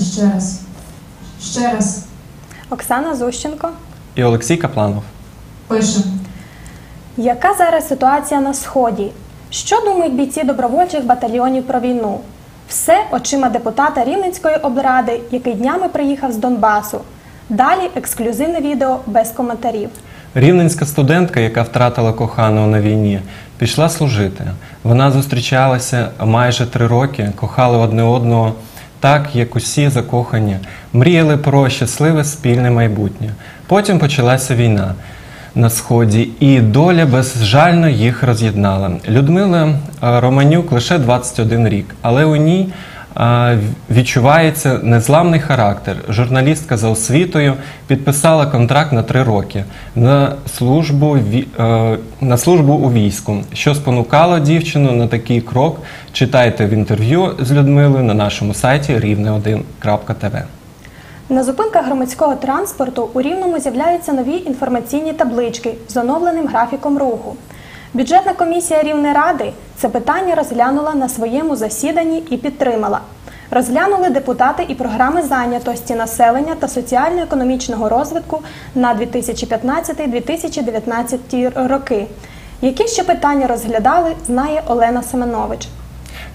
ще раз. Ще раз. Оксана Зущенко. І Олексій Капланов. Пишемо. Яка зараз ситуація на сході? Що думають бійці добровольчих батальйонів про війну? Все очима депутата Рівненської облради, який днями приїхав з Донбасу. Далі ексклюзивне відео без коментарів. Рівненська студентка, яка втратила коханого на війні, пішла служити. Вона зустрічалася майже три роки, кохали одне одного так, як усі закохані, мріяли про щасливе спільне майбутнє. Потім почалася війна на сході, і доля безжально їх роз'єднала. Людмила е, Романюк лише 21 рік, але у ній відчувається незламний характер. Журналістка за освітою підписала контракт на три роки на службу, е, на службу у війську. Що спонукало дівчину на такий крок? Читайте в інтерв'ю з Людмилою на нашому сайті рівне1.тв. На зупинках громадського транспорту у Рівному з'являються нові інформаційні таблички з оновленим графіком руху. Бюджетна комісія Рівнеради це питання розглянула на своєму засіданні і підтримала. Розглянули депутати і програми зайнятості населення та соціально-економічного розвитку на 2015-2019 роки. Які ще питання розглядали, знає Олена Семенович.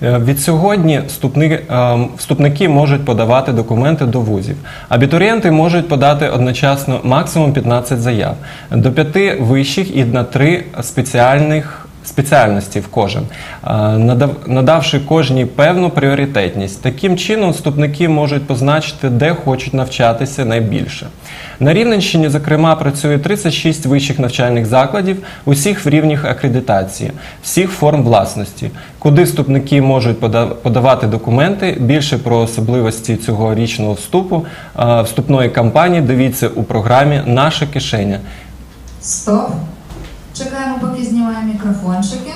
Е, Від сьогодні вступники, е, вступники можуть подавати документи до вузів. Абітурієнти можуть подати одночасно максимум 15 заяв до 5 вищих і на 3 спеціальних. Спеціальності в кожен, е, надав- надавши кожній певну пріоритетність. Таким чином, вступники можуть позначити, де хочуть навчатися найбільше. На Рівненщині, зокрема, працює 36 вищих навчальних закладів, усіх в рівнях акредитації, всіх форм власності, куди вступники можуть пода- подавати документи. Більше про особливості цього річного вступу е, вступної кампанії дивіться у програмі Наша кишеня. Стоп. Чекаємо, поки знімає мікрофончики.